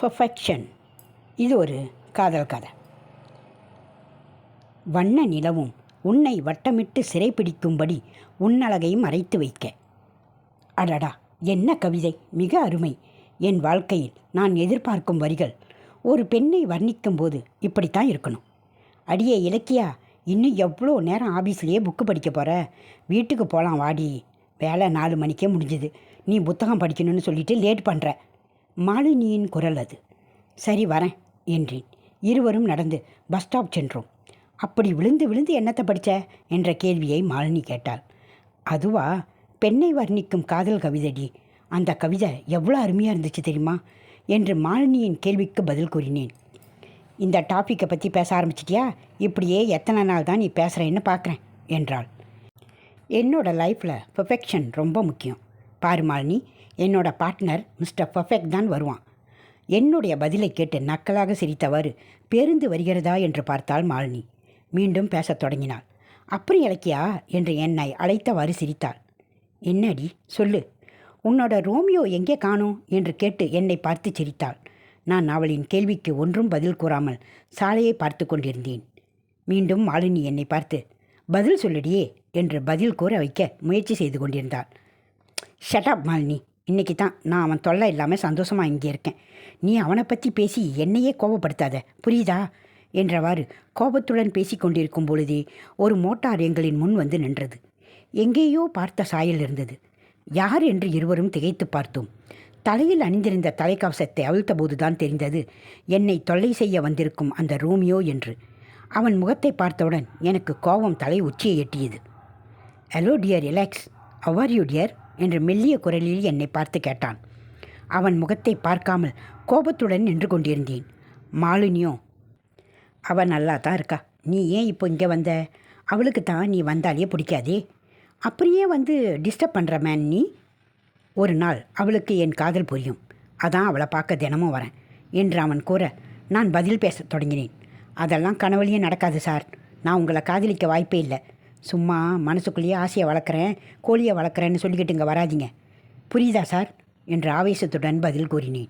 Perfection இது ஒரு காதல் கதை. வண்ண நிலவும் உன்னை வட்டமிட்டு சிறைப்பிடிக்கும்படி உன்னழகையும் மறைத்து வைக்க. அடடா என்ன கவிதை. மிக அருமை. என் வாழ்க்கையில் நான் எதிர்பார்க்கும் வரிகள் ஒரு பெண்ணை வர்ணிக்கும்போது இப்படித்தான் இருக்கணும். அடியே இலக்கியா இன்னும் எவ்வளோ நேரம் ஆஃபீஸ்லேயே புக்கு படிக்க போகிற வீட்டுக்கு போகலாம் வாடி. வேலை நாலு மணிக்கே முடிஞ்சுது. நீ புத்தகம் படிக்கணும்னு சொல்லிட்டு லேட் பண்ணுற மாலினியின் குரல் அது. சரி வரேன் என்றேன். இருவரும் நடந்து பஸ் ஸ்டாப் சென்றோம். அப்படி விழுந்து விழுந்து என்னத்தை படித்த என்ற கேள்வியை மாலினி கேட்டாள். அதுவா? பெண்ணை வர்ணிக்கும் காதல் கவிதைடி. அந்த கவிதை எவ்வளோ அருமையாக இருந்துச்சு தெரியுமா? என்று மாலினியின் கேள்விக்கு பதில் கூறினேன். இந்த டாப்பிக்கை பற்றி பேச ஆரம்பிச்சிட்டியா? இப்படியே எத்தனை நாள் தான் நீ பேசுகிறேன்னு பார்க்குறேன் என்றாள். என்னோட லைஃப்பில் பெர்ஃபெக்ஷன் ரொம்ப முக்கியம். பாரு மாலினி என்னோட பார்ட்னர் மிஸ்டர் பர்ஃபெக்ட் தான் வருவான். என்னுடைய பதிலை கேட்டு நக்கலாக சிரித்தவாறு பேருந்து வருகிறதா? என்று பார்த்தாள் மாலினி. மீண்டும் பேசத் தொடங்கினாள். அப்புறம் இலக்கியா? என்று என்னை அழைத்தவாறு சிரித்தாள். என்னடி? சொல்லு. உன்னோட ரோமியோ எங்கே காணோம்? என்று கேட்டு என்னை பார்த்து சிரித்தாள். நான் அவளின் கேள்விக்கு ஒன்றும் பதில் கூறாமல் சாலையை பார்த்து கொண்டிருந்தேன். மீண்டும் மாலினி என்னை பார்த்து பதில் சொல்லுடியே என்று பதில் கூற வைக்க முயற்சி செய்து கொண்டிருந்தாள். Shut up Malini. இன்னைக்கு தான் நான் அவன் தொல்லை இல்லாமல் சந்தோஷமாக இங்கே இருக்கேன். நீ அவனை பற்றி பேசி என்னையே கோபப்படுத்தாத புரியுதா? என்றவாறு கோபத்துடன் பேசி கொண்டிருக்கும் பொழுதே ஒரு மோட்டார் எங்களின் முன் வந்து நின்றது. எங்கேயோ பார்த்த சாயல் இருந்தது. யார் என்று இருவரும் திகைத்து பார்த்தோம். தலையில் அணிந்திருந்த தலைக்கவசத்தை அவிழ்த்தபோதுதான் தெரிந்தது என்னை தொல்லை செய்ய வந்திருக்கும் அந்த ரோமியோ என்று. அவன் முகத்தை பார்த்தவுடன் எனக்கு கோபம் தலை உச்சியை எட்டியது. ஹலோ டியர் ரிலாக்ஸ் அவர் யூ டியர் என்று மெல்லிய குரலில் என்னை பார்த்து கேட்டான். அவன் முகத்தை பார்க்காமல் கோபத்துடன் நின்று கொண்டிருந்தேன். மாலினியோ அவள் நல்லா தான் இருக்கா. நீ ஏன் இப்போ இங்கே வந்த? அவளுக்கு தான் நீ வந்தாலே பிடிக்காதே. அப்படியே வந்து டிஸ்டர்ப் பண்ணுற மேன் நீ? ஒரு நாள் அவளுக்கு என் காதல் புரியும். அதான் அவளை பார்க்க தினமும் வரேன் என்று அவன் கூற நான் பதில் பேசத் தொடங்கினேன். அதெல்லாம் கனவுலையும் நடக்காது சார். நான் உங்களை காதலிக்க வாய்ப்பே இல்லை. சும்மா மனசுக்குள்ளேயே ஆசையை வளர்க்குறேன் கோழியை வளர்க்குறேன்னு சொல்லிக்கிட்டு இங்கே வராதீங்க. புரியுதா சார்? என்று ஆவேசத்துடன் பதில் கூறினேன்.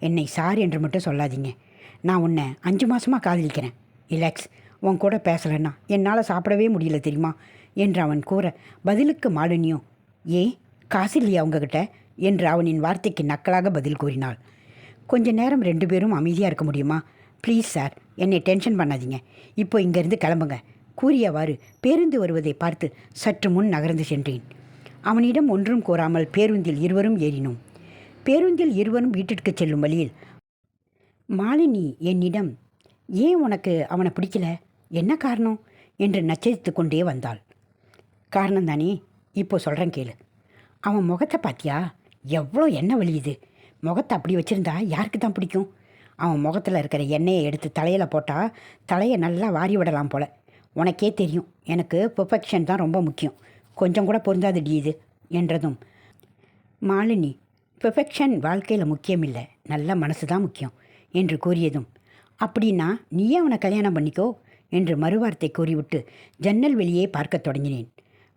என்னை சார் என்று மட்டும் சொல்லாதீங்க. நான் உன்னை அஞ்சு மாதமாக காதலிக்கிறேன். ரிலாக்ஸ் உன் கூட பேசலைன்னா என்னால் சாப்பிடவே முடியல தெரியுமா? என்று அவன் கூற பதிலுக்கு மாலினியும் ஏ காசு இல்லையா உங்ககிட்ட? என்று அவனின் வார்த்தைக்கு நக்கலாக பதில் கூறினாள். கொஞ்ச நேரம் ரெண்டு பேரும் அமைதியாக இருக்க முடியுமா? ப்ளீஸ் சார் என்னை டென்ஷன் பண்ணாதீங்க. இப்போ இங்கேருந்து கிளம்புங்க. கூறியவாறு பேருந்து வருவதை பார்த்து சற்று முன் நகர்ந்து சென்றேன். அவனிடம் ஒன்றும் கூறாமல் பேருந்தில் இருவரும் ஏறினோம். பேருந்தில் இருவரும் வீட்டிற்கு செல்லும் வழியில் மாலினி என்னிடம் ஏன் உனக்கு அவனை பிடிக்கல? என்ன காரணம்? என்று நச்சரித்து கொண்டே வந்தாள். காரணம் தானே இப்போ சொல்கிறேன் கேளு. அவன் முகத்தை பார்த்தியா எவ்வளோ எண்ணெய் வலியுது முகத்தை அப்படி வச்சுருந்தா யாருக்கு தான் பிடிக்கும்? அவன் முகத்தில் இருக்கிற எண்ணெயை எடுத்து தலையில் போட்டால் தலையை நல்லா வாரி விடலாம் போல. உனக்கே தெரியும். எனக்கு பெர்ஃபெக்ஷன் தான் ரொம்ப முக்கியம். கொஞ்சம் கூட பொருந்தாது இது என்றதும். மாலினி பெர்ஃபெக்ஷன் வாழ்க்கையில் முக்கியம் இல்லை நல்ல மனசு தான் முக்கியம் என்று கூறியதும். அப்படின்னா நீயே அவனை கல்யாணம் பண்ணிக்கோ என்று மறுவார்த்தை கூறிவிட்டு ஜன்னல் வெளியே பார்க்கத் தொடங்கினேன்.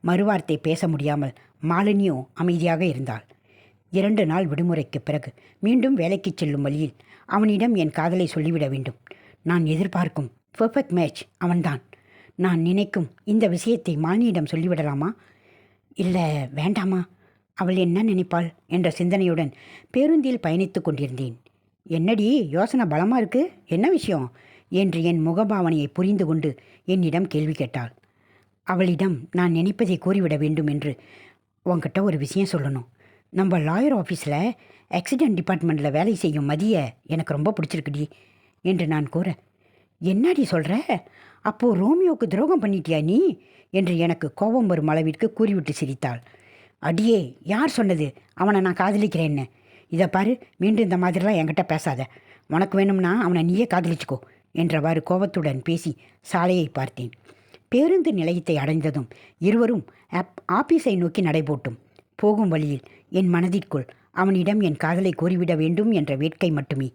மறுவார்த்தை பேச முடியாமல் மாலினியோ அமைதியாக இருந்தாள். இரண்டு நாள் விடுமுறைக்கு பிறகு மீண்டும் வேலைக்கு செல்லும் வழியில் அவனிடம் என் காதலை சொல்லிவிட வேண்டும். நான் எதிர்பார்க்கும் பெர்ஃபெக்ட் மேட்ச் அவன்தான். நான் நினைக்கும் இந்த விஷயத்தை மாலினியிடம் சொல்லிவிடலாமா? இல்லை வேண்டாமா? அவள் என்ன நினைப்பாள் என்ற சிந்தனையுடன் பேருந்தில் பயணித்து கொண்டிருந்தேன். என்னடி யோசனை பலமாக இருக்கு? என்ன விஷயம்? என்று என் முகபாவனையை புரிந்து கொண்டு என்னிடம் கேள்வி கேட்டாள். அவளிடம் நான் நினைப்பதை கூறிவிட வேண்டும் என்று உன்கிட்ட ஒரு விஷயம் சொல்லணும். நம்ம லாயர் ஆஃபீஸில் ஆக்சிடென்ட் டிபார்ட்மெண்ட்டில் வேலை செய்யும் மதிய எனக்கு ரொம்ப பிடிச்சிருக்குடி என்று நான் கூற என்னடி சொல்கிற அப்போது ரோமியோவுக்கு துரோகம் பண்ணிட்டியா நீ? என்று எனக்கு கோபம் வரும் அளவிற்கு கூறிவிட்டு சிரித்தாள். அடியே யார் சொன்னது? அவனை நான் காதலிக்கிறேன்னு. இதை பாரு மீண்டும் இந்த மாதிரிலாம் என்கிட்ட பேசாத. உனக்கு வேணும்னா அவனை நீயே காதலிச்சுக்கோ என்றவாறு கோபத்துடன் பேசி சாலையை பார்த்தேன். பேருந்து நிலையத்தை அடைந்ததும் இருவரும் ஆப் ஆபீஸை நோக்கி நடைபோட்டும். போகும் வழியில் என் மனதிற்குள் அவனிடம் என் காதலை கூறிவிட வேண்டும் என்ற வேட்கை மட்டுமே.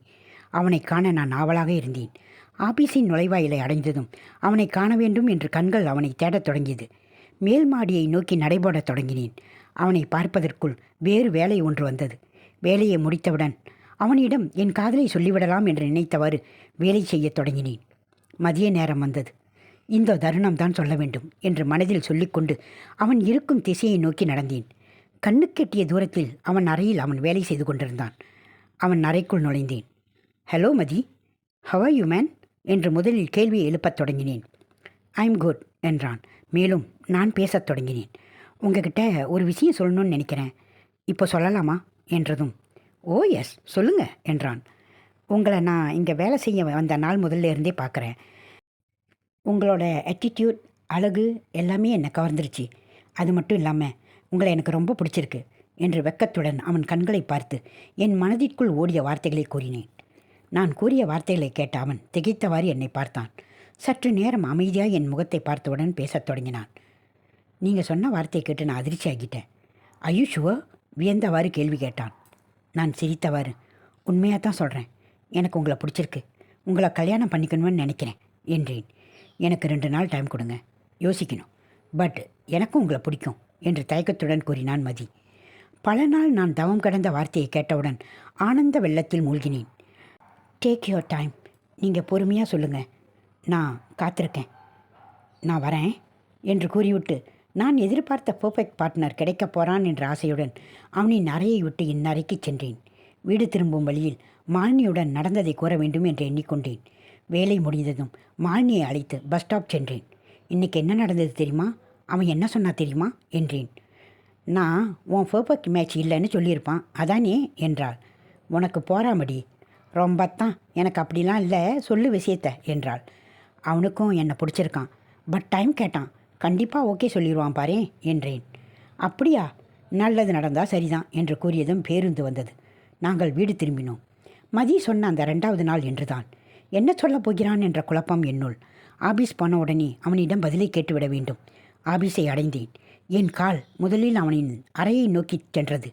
அவனை காண நான் ஆவலாக இருந்தேன். ஆபீஸின் நுழைவாயிலை அடைந்ததும் அவனை காண வேண்டும் என்று கண்கள் அவனை தேடத் தொடங்கியது. மேல் மாடியை நோக்கி நடைபோடத் தொடங்கினேன். அவனை பார்ப்பதற்குள் வேறு வேலை ஒன்று வந்தது. வேலையை முடித்தவுடன் அவனிடம் என் காதலை சொல்லிவிடலாம் என்று நினைத்தவாறு வேலை செய்யத் தொடங்கினேன். மதிய நேரம் வந்தது. இந்த தருணம் தான் சொல்ல வேண்டும் என்று மனதில் சொல்லிக்கொண்டு அவன் இருக்கும் திசையை நோக்கி நடந்தேன். கண்ணுக்கெட்டிய தூரத்தில் அவன் அறையில் அவன் வேலை செய்து கொண்டிருந்தான். அவன் அறைக்குள் நுழைந்தேன். Hello Mathi. How you man? என்று முதலில் கேள்வியை எழுப்பத் தொடங்கினேன். ஐம் குட் என்றான். மேலும் நான் பேசத் தொடங்கினேன். உங்ககிட்ட ஒரு விஷயம் சொல்லணும்னு நினைக்கிறேன். இப்போ சொல்லலாமா? என்றதும். ஓ எஸ் சொல்லுங்க என்றான். உங்களை நான் இங்கே வேலை செய்ய வந்த நாள் முதல்ல இருந்தே பார்க்குறேன் உங்களோட ஆட்டிடியூட் அழகு எல்லாமே என்னை கவர்ந்துருச்சு. அது மட்டும் இல்லாமல் உங்களை எனக்கு ரொம்ப பிடிச்சிருக்கு என்று வெக்கத்துடன் அவன் கண்களை பார்த்து என் மனதிற்குள் ஓடிய வார்த்தைகளை கூறினேன். நான் கூறிய வார்த்தைகளை கேட்ட அவன் திகைத்தவாறு என்னை பார்த்தான். சற்று நேரம் அமைதியாக என் முகத்தை பார்த்தவுடன் பேசத் தொடங்கினான். நீங்கள் சொன்ன வார்த்தையை கேட்டு நான் அதிர்ச்சி ஆகிட்டேன் அயுஷுவோ? வியந்தவாறு கேள்வி கேட்டான். நான் சிரித்தவாறு. உண்மையாக தான் சொல்கிறேன் எனக்கு உங்களை பிடிச்சிருக்கு. உங்களை கல்யாணம் பண்ணிக்கணும்னு நினைக்கிறேன் என்றேன். எனக்கு ரெண்டு நாள் டைம் கொடுங்க. யோசிக்கணும். பட் எனக்கும் உங்களை பிடிக்கும் என்று தயக்கத்துடன் கூறினான் மதி. பல நாள் நான் தவம் கடந்த வார்த்தையை கேட்டவுடன் ஆனந்த வெள்ளத்தில் மூழ்கினேன். டேக் யுவர் டைம் நீங்கள் பொறுமையாக சொல்லுங்கள் நான் காத்திருக்கேன். நான் வரேன் என்று கூறிவிட்டு நான் எதிர்பார்த்த பர்ஃபெக்ட் பார்ட்னர் கிடைக்கப் போகிறான் என்ற ஆசையுடன் அவனின் அறையை விட்டு என் அறைக்கு சென்றேன். வீடு திரும்பும் வழியில் மாலினியுடன் நடந்ததை கூற வேண்டும் என்று எண்ணிக்கொண்டேன். வேலை முடிந்ததும் மாலினியை அழைத்து பஸ் ஸ்டாப் சென்றேன். இன்னைக்கு என்ன நடந்தது தெரியுமா? அவன் என்ன சொன்னா தெரியுமா? என்றேன். நான் உன் பர்ஃபெக்ட் மேட்ச் இல்லைன்னு சொல்லியிருப்பான். அதானே? என்றாள். உனக்கு போறாமடி. ரொம்பத்தான் எனக்கு அப்படிலாம் இல்லை சொல்லு விஷயத்த என்றாள். அவனுக்கும் என்னை பிடிச்சிருக்கான். பட் டைம் கேட்டான். கண்டிப்பாக ஓகே சொல்லிடுவான் பாரு என்றேன். அப்படியா? நல்லது நடந்தால் சரிதான் என்று கூறியதும் பேருந்து வந்தது. நாங்கள் வீடு திரும்பினோம். மதி சொன்ன அந்த ரெண்டாவது நாள் என்றுதான். என்ன சொல்லப் போகிறான் என்ற குழப்பம் என்னுள். ஆபீஸ் போன உடனே அவனிடம் பதிலை கேட்டுவிட வேண்டும். ஆபீஸை அடைந்தேன். என் கால் முதலில் அவனின் அறையை நோக்கிச் சென்றது.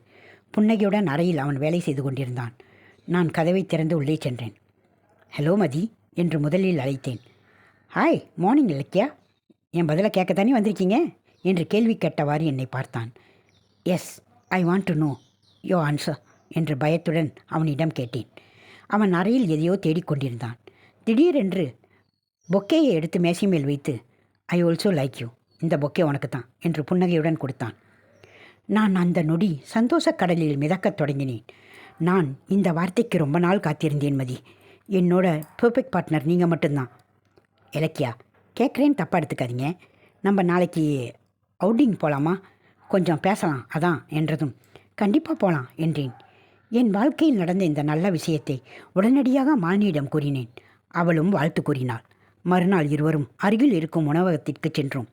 புன்னகையுடன் அறையில் அவன் வேலை செய்து கொண்டிருந்தான். நான் கதவை திறந்து உள்ளே சென்றேன். ஹலோ மதி என்று முதலில் அழைத்தேன். Hi morning Ilakkiya. என் பதிலை கேட்கத்தானே வந்திருக்கீங்க? என்று கேள்வி கேட்டவாறு என்னை பார்த்தான். Yes I want to know your answer என்று பயத்துடன் அவனிடம் கேட்டேன். அவன் அறையில் எதையோ தேடிக்கொண்டிருந்தான் திடீரென்று பொக்கேயை எடுத்து மேசை மேல் வைத்து ஐ ஆல்சோ லைக் யூ இந்த பொக்கே உனக்கு தான் என்று புன்னகையுடன் கொடுத்தான். நான் அந்த நொடி சந்தோஷக் கடலில் மிதக்கத் தொடங்கினேன். நான் இந்த வார்த்தைக்கு ரொம்ப நாள் காத்திருந்தேன் மதி. என்னோட பெர்ஃபெக்ட் பார்ட்னர் நீங்கள் மட்டும்தான். இலக்கியா கேட்குறேன்னு தப்பாக எடுத்துக்காதீங்க. நம்ம நாளைக்கு அவுட்டிங் போகலாமா கொஞ்சம் பேசலாம் அதான் என்றதும். கண்டிப்பாக போகலாம் என்றேன். என் வாழ்க்கையில் நடந்த இந்த நல்ல விஷயத்தை உடனடியாக மாலினியிடம் கூறினேன். அவளும் வாழ்த்து கூறினாள். மறுநாள் இருவரும் அருகில் இருக்கும் உணவகத்திற்கு சென்றோம்.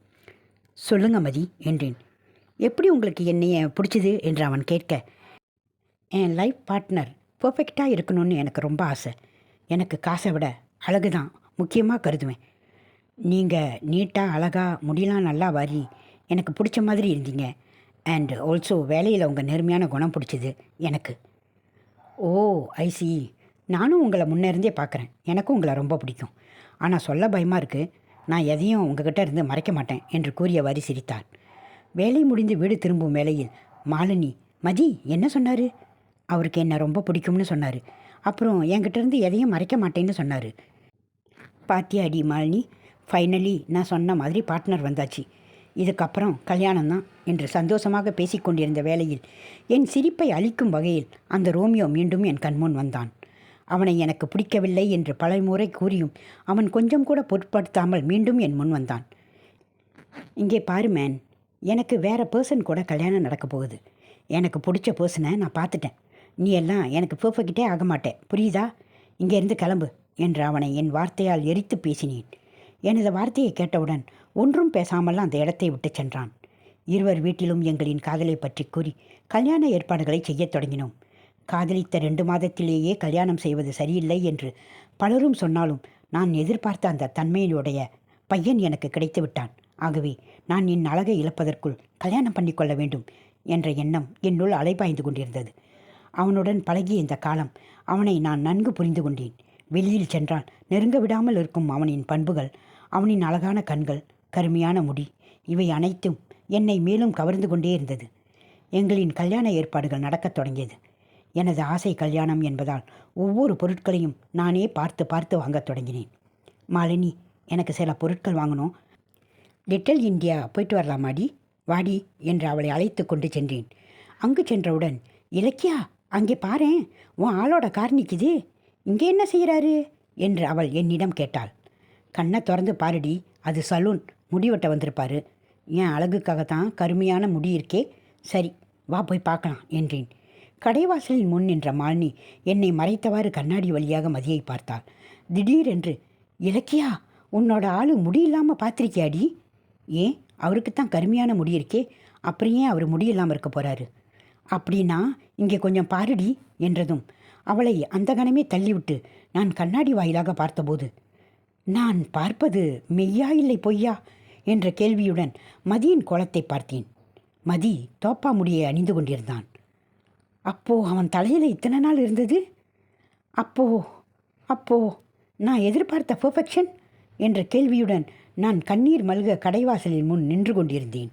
சொல்லுங்க மதி என்றேன். எப்படி உங்களுக்கு என்னைய பிடிச்சது? என்று அவன் கேட்க என் லைஃப் பார்ட்னர் பர்ஃபெக்டாக இருக்கணும்னு எனக்கு ரொம்ப ஆசை. எனக்கு காசை விட அழகு தான் முக்கியமாக கருதுவேன். நீங்கள் நீட்டாக அழகாக முடியலாம் நல்லா வரி எனக்கு பிடிச்ச மாதிரி இருந்தீங்க. அண்ட் ஆல்சோ வேலையில் உங்கள் நேர்மையான குணம் பிடிச்சிது எனக்கு. ஓ ஐசி நானும் உங்களை முன்னேருந்தே பார்க்குறேன் எனக்கும் உங்களை ரொம்ப பிடிக்கும். ஆனால் சொல்ல பயமாக இருக்குது நான் எதையும் உங்ககிட்ட இருந்து மறைக்க மாட்டேன் என்று கூறியவாறு சிரித்தார் வேலை முடிந்து வீடு திரும்பும் வேளையில் மாலினி மதி என்ன சொன்னார்? அவருக்கு என்னை ரொம்ப பிடிக்கும்னு சொன்னார். அப்புறம் என்கிட்டேருந்து எதையும் மறைக்க மாட்டேன்னு சொன்னார். பாத்தியாடி மாலினி ஃபைனலி நான் சொன்ன மாதிரி பார்ட்னர் வந்தாச்சு. இதுக்கப்புறம் கல்யாணம் தான் என்று சந்தோஷமாக பேசிக்கொண்டிருந்த வேளையில் என் சிரிப்பை அளிக்கும் வகையில் அந்த ரோமியோ மீண்டும் என் கண்முன் வந்தான். அவனை எனக்கு பிடிக்கவில்லை என்று பலமுறை கூறியும் அவன் கொஞ்சம் கூட பொருட்படுத்தாமல் மீண்டும் என் முன் வந்தான். இங்கே பாரு மேன் எனக்கு வேற பர்சன் கூட கல்யாணம் நடக்க போகுது. எனக்கு பிடிச்ச பர்சனை நான் பார்த்துட்டேன். நீ எல்லாம் எனக்கு பெர்ஃபெக்டே ஆக மாட்டேன் புரியுதா? இங்கேருந்து கிளம்பு என்று அவனை என் வார்த்தையால் எரித்து பேசினேன். எனது வார்த்தையை கேட்டவுடன் ஒன்றும் பேசாமல் அந்த இடத்தை விட்டு சென்றான். இருவர் வீட்டிலும் எங்களின் காதலை பற்றி கூறி கல்யாண ஏற்பாடுகளை செய்யத் தொடங்கினோம். காதலித்த ரெண்டு மாதத்திலேயே கல்யாணம் செய்வது சரியில்லை என்று பலரும் சொன்னாலும் நான் எதிர்பார்த்த அந்த தன்மையினுடைய பையன் எனக்கு கிடைத்து விட்டான். ஆகவே நான் என் அழகை இழப்பதற்குள் கல்யாணம் பண்ணிக்கொள்ள வேண்டும் என்ற எண்ணம் என்னுள் அலைபாய்ந்து கொண்டிருந்தது. அவனுடன் பழகிய இந்த காலம் அவனை நான் நன்கு புரிந்து கொண்டேன். வெளியில் சென்றால் நெருங்க விடாமல் இருக்கும் அவனின் பண்புகள் அவனின் அழகான கண்கள் கருமையான முடி இவை அனைத்தும் என்னை மேலும் கவர்ந்து கொண்டே இருந்தது. எங்களின் கல்யாண ஏற்பாடுகள் நடக்கத் தொடங்கியது. எனது ஆசை கல்யாணம் என்பதால் ஒவ்வொரு பொருட்களையும் நானே பார்த்து பார்த்து வாங்கத் தொடங்கினேன். மாலினி எனக்கு சில பொருட்கள் வாங்கணும். லிட்டில் இந்தியா போயிட்டு வரலாமாடி வாடி என்று அவளை அழைத்து கொண்டு சென்றேன். அங்கு சென்றவுடன் இலக்கியா அங்கே பாரேன் உன் ஆளோட கார் நிற்குது இங்கே என்ன செய்கிறாரு? என்று அவள் என்னிடம் கேட்டாள். கண்ணை திறந்து பாருடி அது சலூன். முடிவெட்ட வந்திருப்பாரு. என் அழகுக்காகத்தான் கருமையான முடி இருக்கே. சரி வா போய் பார்க்கலாம் என்றேன். கடைவாசலின் முன் நின்ற மாலினி என்னை மறைத்தவாறு கண்ணாடி வழியாக மதியை பார்த்தாள். திடீரென்று இலக்கியா உன்னோட ஆளு முடி இல்லாமல் பார்த்திருக்கியாடி? ஏன் அவருக்கு தான் கருமையான முடி இருக்கே. அப்புறம் ஏன் அவர் முடி இல்லாமல் இருக்க போகிறாரு அப்படின்னா இங்கே கொஞ்சம் பாருடி என்றதும் அவளை அந்த கணமே தள்ளிவிட்டு நான் கண்ணாடி வாயிலாக பார்த்தபோது நான் பார்ப்பது மெய்யா இல்லை பொய்யா? என்ற கேள்வியுடன் மதியின் கோலத்தை பார்த்தேன். மதி தோப்பா முடியை அணிந்து கொண்டிருந்தான். அப்போ அவன் தலையில் இத்தனை நாள் இருந்தது? அப்போ அப்போ நான் எதிர்பார்த்த பர்ஃபெக்ஷன் என்ற கேள்வியுடன் நான் கண்ணீர் மல்க கடைவாசலின் முன் நின்று கொண்டிருந்தேன்.